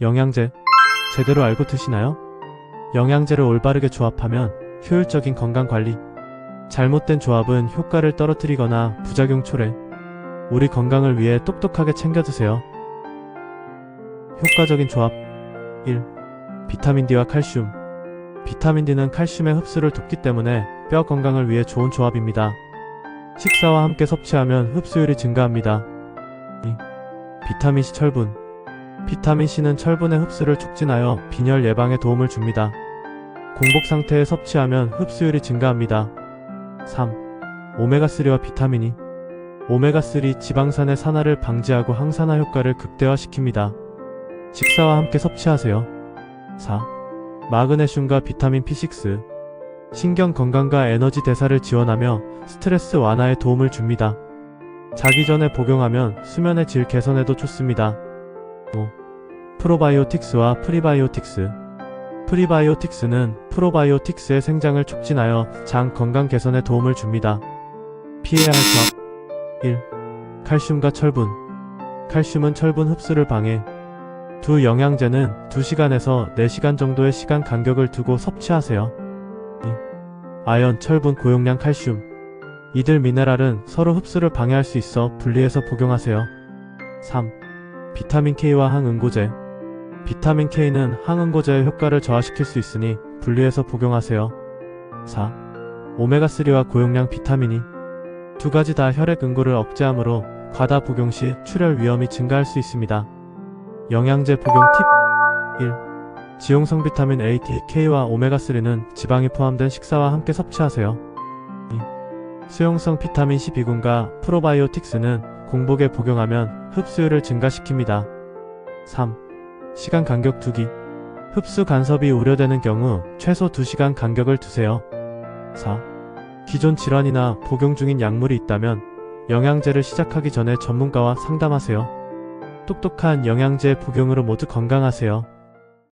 영양제 제대로 알고 드시나요? 영양제를 올바르게 조합하면 효율적인 건강 관리. 잘못된 조합은 효과를 떨어뜨리거나 부작용 초래. 우리 건강을 위해 똑똑하게 챙겨 드세요. 효과적인 조합 1. 비타민 D와 칼슘. 비타민 D는 칼슘의 흡수를 돕기 때문에 뼈 건강을 위해 좋은 조합입니다. 식사와 함께 섭취하면 흡수율이 증가합니다. 2. 비타민 C 철분. 비타민 C는 철분의 흡수를 촉진하여 빈혈 예방에 도움을 줍니다. 공복 상태에 섭취하면 흡수율이 증가합니다. 3. 오메가3와 비타민 E. 오메가3 지방산의 산화를 방지하고 항산화 효과를 극대화시킵니다. 식사와 함께 섭취하세요. 4. 마그네슘과 비타민 B6. 신경 건강과 에너지 대사를 지원하며 스트레스 완화에 도움을 줍니다. 자기 전에 복용하면 수면의 질 개선에도 좋습니다. 5. 프로바이오틱스와 프리바이오틱스. 프리바이오틱스는 프로바이오틱스의 생장을 촉진하여 장 건강 개선에 도움을 줍니다. 피해야 할 조합 1. 칼슘과 철분. 칼슘은 철분 흡수를 방해. 두 영양제는 2시간에서 4시간 정도의 시간 간격을 두고 섭취하세요. 2. 아연, 철분, 고용량 칼슘. 이들 미네랄은 서로 흡수를 방해할 수 있어 분리해서 복용하세요. 3. 비타민 K와 항응고제. 비타민 K는 항응고제의 효과를 저하시킬 수 있으니 분리해서 복용하세요. 4. 오메가3와 고용량 비타민 E. 두 가지 다 혈액 응고를 억제하므로 과다 복용 시 출혈 위험이 증가할 수 있습니다. 영양제 복용 팁 1. 지용성 비타민 A, D, K와 오메가3는 지방이 포함된 식사와 함께 섭취하세요. 2. 수용성 비타민 C, B군과 프로바이오틱스는 공복에 복용하면 흡수율을 증가시킵니다. 3. 시간 간격 두기. 흡수 간섭이 우려되는 경우 최소 2시간 간격을 두세요. 4. 기존 질환이나 복용 중인 약물이 있다면 영양제를 시작하기 전에 전문가와 상담하세요. 똑똑한 영양제 복용으로 모두 건강하세요.